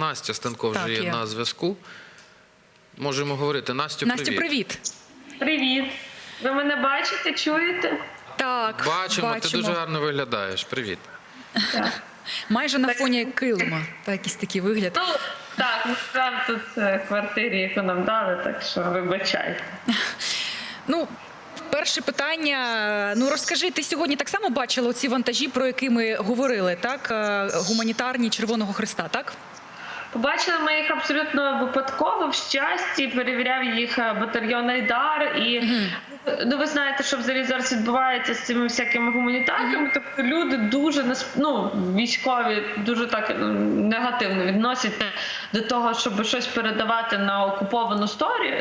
Настя Станко вже Так, є є. на зв'язку. Можемо говорити. Настю, Настю, привіт. привіт. Привіт. Ви мене бачите, чуєте? Так, Бачимо, ти дуже гарно виглядаєш. Привіт. Майже на фоні килима. Та якийсь такий вигляд. Ну, так, ми живемо тут е, в квартирі, яку нам дали, так що вибачайте. Ну, перше питання. Ну розкажи, ти сьогодні так само бачила ці вантажі, про які ми говорили, так? Е, Гуманітарні Червоного Христа, так? Побачили ми їх абсолютно випадково в щасті. Перевіряв їх е, батальйон Айдар. І ну ви знаєте, що взагалі зараз відбувається з цими всякими гуманітарками. Тобто люди дуже ну, військові дуже так негативно відносяться до того, щоб щось передавати на окуповану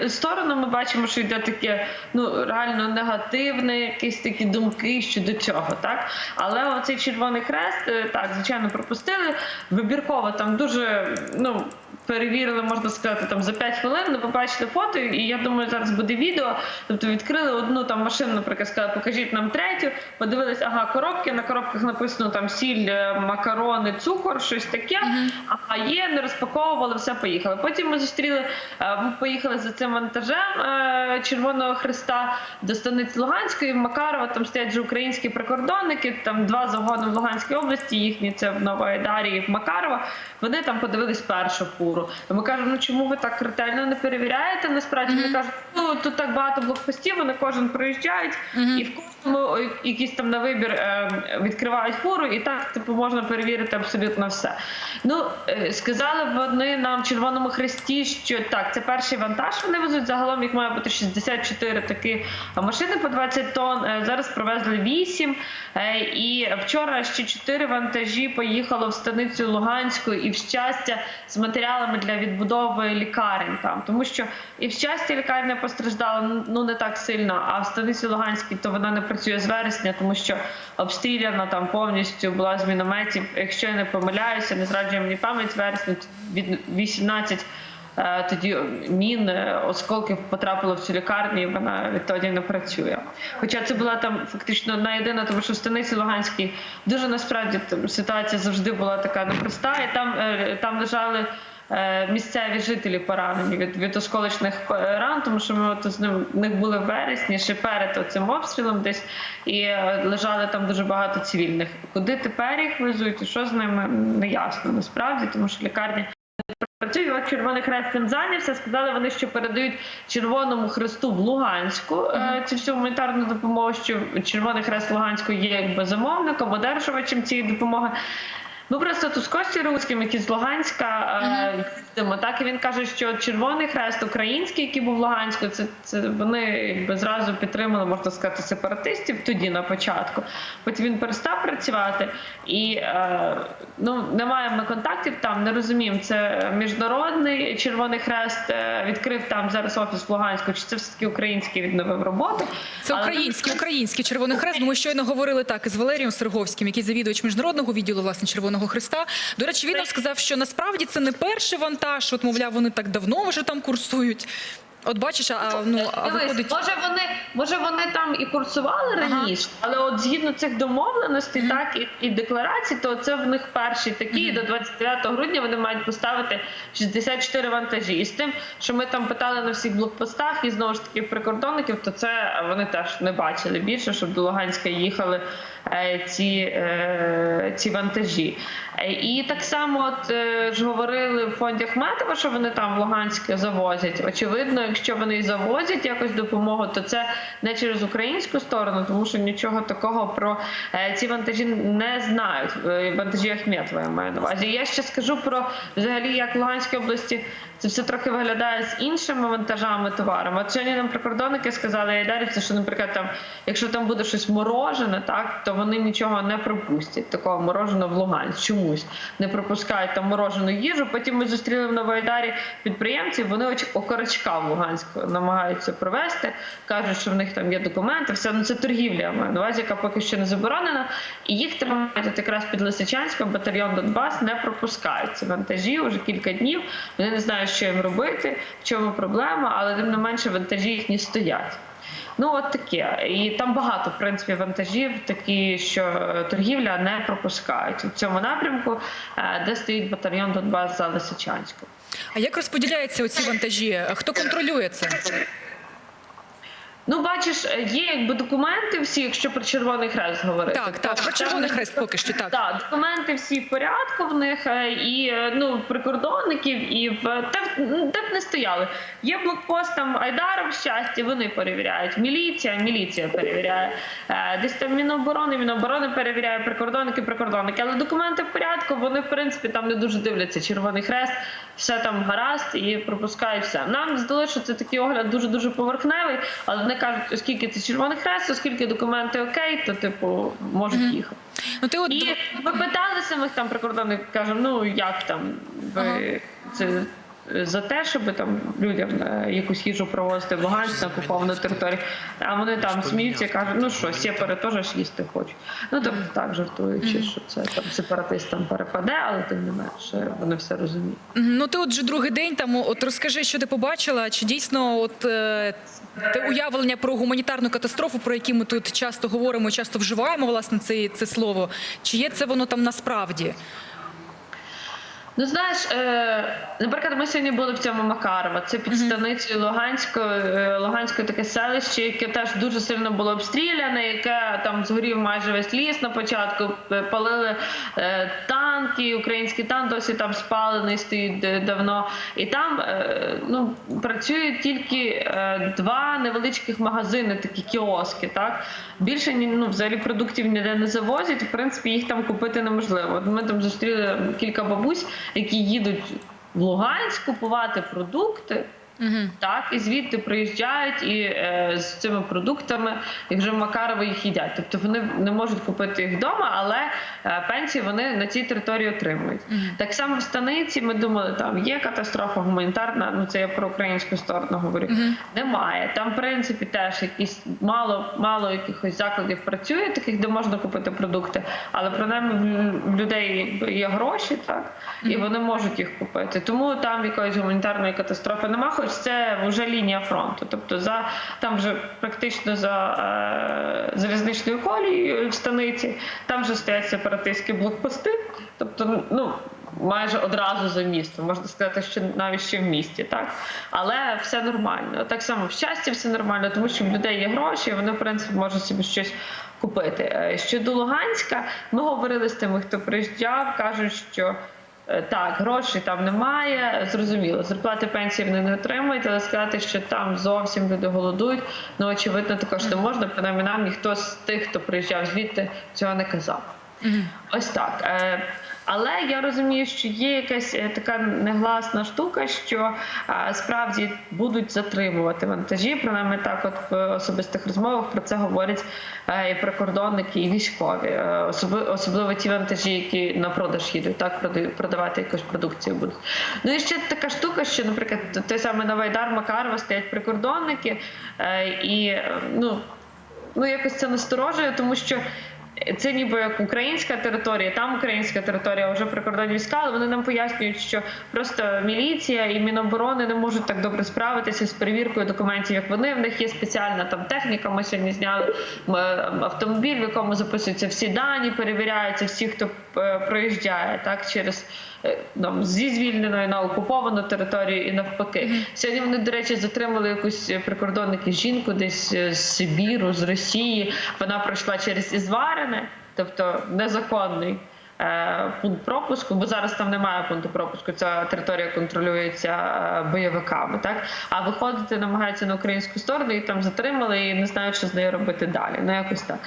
сторону. Ми бачимо, що йде таке ну реально негативне, якісь такі думки щодо цього, так але оцей червоний хрест е, так звичайно пропустили. Вибірково там дуже ну. Перевірили, можна сказати, там за 5 хвилин, ми побачили фото, і я думаю, зараз буде відео. Тобто відкрили одну там машину, наприклад, сказали, покажіть нам третю. Подивились, ага, коробки. На коробках написано там сіль, е, макарони, цукор, щось таке. Ага, є, не розпаковували, все поїхали. Потім ми зустріли, е, ми поїхали за цим вантажем е, Червоного Христа до станиці Луганської, в Макарова. Там стоять вже українські прикордонники, там два загони в Луганській області, їхні це в Новоайдарі і в Макарова. Вони там подивились першу фуру. І Ми кажемо, ну чому ви так ретельно не перевіряєте? Насправді вони кажуть, ну тут так багато блокпостів, вони кожен проїжджають, і в кожному о, якісь там на вибір е, відкривають фуру, і так типу можна перевірити абсолютно все. Ну е, сказали вони нам в Червоному Хресті, що так, це перший вантаж. Вони везуть загалом їх має бути 64 такі машини по 20 тонн. Е, Зараз привезли 8. Е, І вчора ще 4 вантажі поїхало в станицю Луганську і в щастя з матеріалами для відбудови лікарень там, тому що і в щасті лікарня постраждала ну не так сильно, а в станиці Луганській то вона не працює з вересня, тому що обстріляна там повністю була з мінометів. Якщо я не помиляюся, не зраджує мені пам'ять вересня від 18 е, тоді мін е, осколків потрапило в цю лікарню, і вона відтоді не працює. Хоча це була там фактично одна єдина, тому що в станиці Луганській дуже насправді там ситуація завжди була така непроста, і там, е, там лежали. Е, Місцеві жителі поранені від, від осколочних е, ран, тому що ми от з ним в них були в вересні ще перед цим обстрілом десь і е, лежали там дуже багато цивільних. Куди тепер їх везуть і що з ними не ясно насправді, тому що лікарня Працює от Червоний Хрест цим зайнявся. Сказали вони, що передають Червоному Хресту в Луганську е, цю всю гуманітарну допомогу. Що Червоний Хрест Луганську є якби замовником, одержувачем цієї допомоги. Ми просто тут з Костю Руцьким, який з Луганська е, їздимо, так і він каже, що Червоний Хрест український, який був в Луганську, це, це вони якби зразу підтримали, можна сказати, сепаратистів тоді на початку. Потім він перестав працювати, і е, ну немає ми контактів там, не розуміємо. Це міжнародний Червоний Хрест е, відкрив там зараз офіс в Луганську. Чи це все таки український відновив роботу? Це Але український, український Червоний Хрест. Ми щойно говорили так із Валерієм Серговським, який завідувач міжнародного відділу власне Червоного Христа. До речі, він нам сказав, що насправді це не перший вантаж. От мовляв, вони так давно вже там курсують. От бачиш, а ну а Дивись, виходить. може вони, може вони там і курсували Ага. раніше, але от згідно цих домовленостей, так і, і декларацій, то це в них перші такі. І до 29 грудня вони мають поставити 64 вантажі. І з тим, що ми там питали на всіх блокпостах, і знову ж таки прикордонників, то це вони теж не бачили більше, щоб до Луганська їхали ці, е, ці вантажі. Е, І так само, от е, ж говорили в фонді Ахметова, що вони там в Луганське завозять. Очевидно, якщо вони завозять якось допомогу, то це не через українську сторону, тому що нічого такого про е, ці вантажі не знають. Е, Вантажі Ахметова я маю на увазі. Я ще скажу про взагалі, як в Луганській області це все трохи виглядає з іншими вантажами товарами. От сьогодні нам прикордонники сказали айдарівці, що, наприклад, там, якщо там буде щось морожене, так то вони нічого не пропустять. Такого мороженого в Луганськ чомусь не пропускають там морожену їжу. Потім ми зустріли в Новоайдарі підприємців. Вони оч- окорочка в Луганську намагаються провести. кажуть, що в них там є документи. Все ну це торгівля. я маю на увазі, яка поки що не заборонена. І їх тримають от якраз під Лисичанськом, батальйон Донбас не пропускають ці вантажі вже кілька днів. Вони не знають, що їм робити, в чому проблема, але тим не менше вантажі їхні стоять. Ну от таке. І там багато в принципі вантажів, такі, що е, торгівля не пропускають у цьому напрямку, е, де стоїть батальйон Донбас за Лисичанську. А як розподіляються оці вантажі? Хто контролює це? Ну, бачиш, е, є якби документи всі, якщо про Червоний Хрест говорити. Так, так, про Червоний Хрест поки що так. Так, документи всі в порядку в них е, і е, ну прикордонників, і в та де б не стояли. Є блокпост там Айдаром щастя, вони перевіряють. Міліція, міліція перевіряє. Десь там Міноборони, Міноборони перевіряє, прикордонники, прикордонники. Але документи в порядку, вони в принципі там не дуже дивляться. Червоний хрест, все там гаразд і пропускають все. Нам здалося, що це такий огляд дуже дуже поверхневий, але вони кажуть, оскільки це червоний хрест, оскільки документи окей, то типу можуть їхати. Ну ти от І ви питали самих там прикордонних, кажемо, ну як там ви це за те, щоб там людям е, якусь їжу провозити в Луганськ на окуповану територію. А вони там сміються кажуть, ну що, сепари теж їсти хочуть. Ну тобто так жартуючи, що це там сепаратистам перепаде, але тим не менше вони все розуміють. Ну ти от вже другий день там. От розкажи, що ти побачила? Чи дійсно от е, те уявлення про гуманітарну катастрофу, про які ми тут часто говоримо, часто вживаємо власне це, це слово? Чи є це воно там насправді? Ну знаєш, е, наприклад, ми сьогодні були в цьому Макарова. Це під станицею Луганської, е, Луганської таке селище, яке теж дуже сильно було обстріляне, яке там згорів майже весь ліс на початку. е, Палили е, танки, український танк досі там спалений стоїть давно. І там е, ну, працюють тільки е, два невеличких магазини, такі кіоски. Так більше ну, взагалі продуктів ніде не завозять. В принципі, їх там купити неможливо. Ми там зустріли кілька бабусь, які їдуть в Луганськ купувати продукти. Угу. Так, і звідти приїжджають і е, з цими продуктами, і вже в Макарово їх їдять. Тобто вони не можуть купити їх вдома, але е, пенсії вони на цій території отримують. Так само в станиці ми думали, там є катастрофа гуманітарна. Ну це я про українську сторону говорю. Немає. Там, в принципі, теж якісь мало, мало якихось закладів працює, таких, де можна купити продукти, але принаймні в людей є гроші, так і вони можуть їх купити. Тому там якоїсь гуманітарної катастрофи немає, хоч це вже лінія фронту. Тобто за там вже практично за е, залізничною колією в станиці, там вже стоять сепаратистські блокпости. Тобто, ну. Майже одразу за містом, можна сказати, що навіть ще в місті, так але все нормально. Так само в щасті все нормально, тому що в людей є гроші, вони в принципі можуть собі щось купити. Е, Щодо Луганська, ми говорили з тими, хто приїжджав, кажуть, що Так, грошей там немає. Зрозуміло, зарплати пенсії вони не отримують, але сказати, що там зовсім люди голодують. Ну очевидно, також не можна. Принаймні нам ніхто з тих, хто приїжджав звідти, цього не казав. Ось так. Але я розумію, що є якась е, така негласна штука, що справді будуть затримувати вантажі. Принаймні так, от в особистих розмовах про це говорять е, і прикордонники, і військові, Е, особливо ті вантажі, які на продаж їдуть, так продавати якусь продукцію будуть. Ну і ще така штука, що, наприклад, той самий Новайдар Макарова стоять прикордонники, і ну, ну якось це насторожує, тому що. Це ніби як українська територія, там українська територія, вже прикордонні війська, але вони нам пояснюють, що просто міліція і Міноборони не можуть так добре справитися з перевіркою документів, як вони. В них є спеціальна там техніка. Ми сьогодні зняли автомобіль, в якому записуються всі дані, перевіряються всі, хто проїжджає так через е, там, зі звільненої на окуповану територію і навпаки. Сьогодні вони, до речі, затримали якусь прикордонники жінку десь е, з Сибіру, з Росії. Вона пройшла через Ізварине, тобто незаконний. Е, Пункт пропуску, бо зараз там немає пункту пропуску. Ця територія контролюється е, бойовиками, так а виходити намагаються на українську сторону і там затримали і не знають, що з нею робити далі. Ну якось так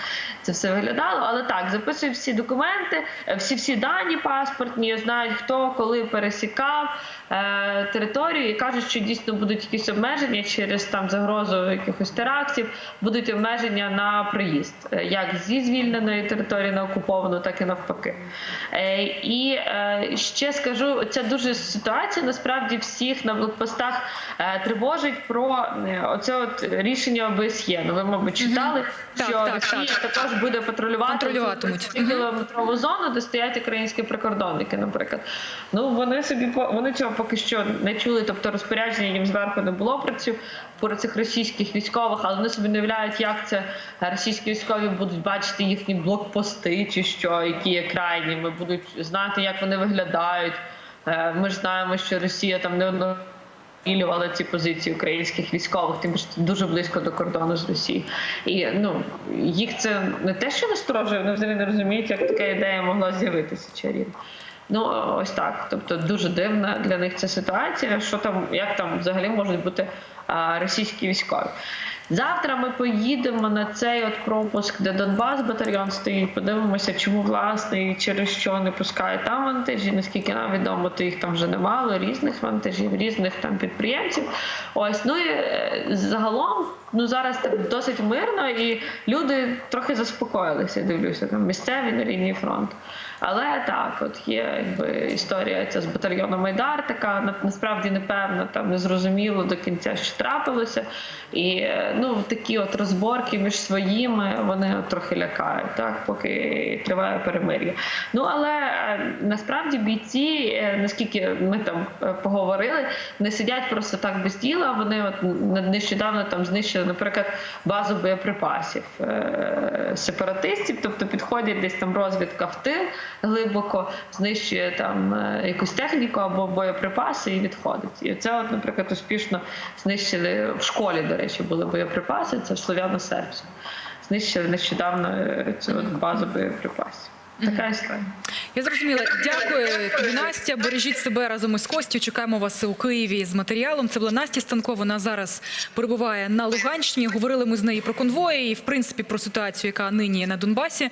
це все виглядало. Але так записують всі документи, е, всі всі дані паспортні, знають хто коли пересікав е, територію і кажуть, що дійсно будуть якісь обмеження через там загрозу якихось терактів, будуть обмеження на приїзд, як зі звільненої території на окуповану, так і навпаки. Е, і е, ще скажу, ця дуже ситуація насправді всіх на блокпостах е, тривожить про оце от рішення ОБСЄ. Ну ви, мабуть, читали, Так, що так, Росія так. також буде патрулювати кілометрову зону, де стоять українські прикордонники, наприклад. Ну вони собі вони цього поки що не чули, тобто розпорядження їм зверху не було про цю про цих російських військових, але вони собі не уявляють, як це російські військові будуть бачити їхні блокпости чи що, які є крайніми, будуть знати, як вони виглядають. Е, Ми ж знаємо, що Росія там не обстрілювала ці позиції українських військових, тим це дуже близько до кордону з Росією. І ну їх це не те, що насторожує, вони взагалі не розуміють, як така ідея могла з'явитися чарівно. Ну ось так. Тобто дуже дивна для них ця ситуація. Що там, як там взагалі можуть бути російські військові? Завтра ми поїдемо на цей от пропуск, де Донбас батальйон стоїть. Подивимося, чому власне і через що не пускають там вантажі. Наскільки нам відомо, то їх там вже немало, різних вантажів, різних там підприємців. Ось ну і е, загалом, ну зараз досить мирно, і люди трохи заспокоїлися. Дивлюся, там місцеві на лінії фронту. Але так, от є якби історія ця з батальйоном Майдар, така насправді непевна, там незрозуміло до кінця, що трапилося. І ну такі от розборки між своїми вони от трохи лякають, так поки триває перемир'я. Ну але е, насправді бійці, е, наскільки ми там е, поговорили, не сидять просто так без діла. Вони от нещодавно там знищили, наприклад, базу боєприпасів е, сепаратистів, тобто підходять десь там розвідка в тил глибоко, знищує там е, якусь техніку або боєприпаси і відходить. І це, от, наприклад, успішно знищили в школі, до речі, були боєприпаси. Це в Слов'яно-Сербську. Знищили нещодавно е, цю базу боєприпасів. Така історія. Я зрозуміла. Дякую тобі, Настя. Бережіть себе разом із Костю. Чекаємо вас у Києві з матеріалом. Це була Настя Станко. Вона зараз перебуває на Луганщині. Говорили ми з нею про конвої і, в принципі, про ситуацію, яка нині є на Донбасі.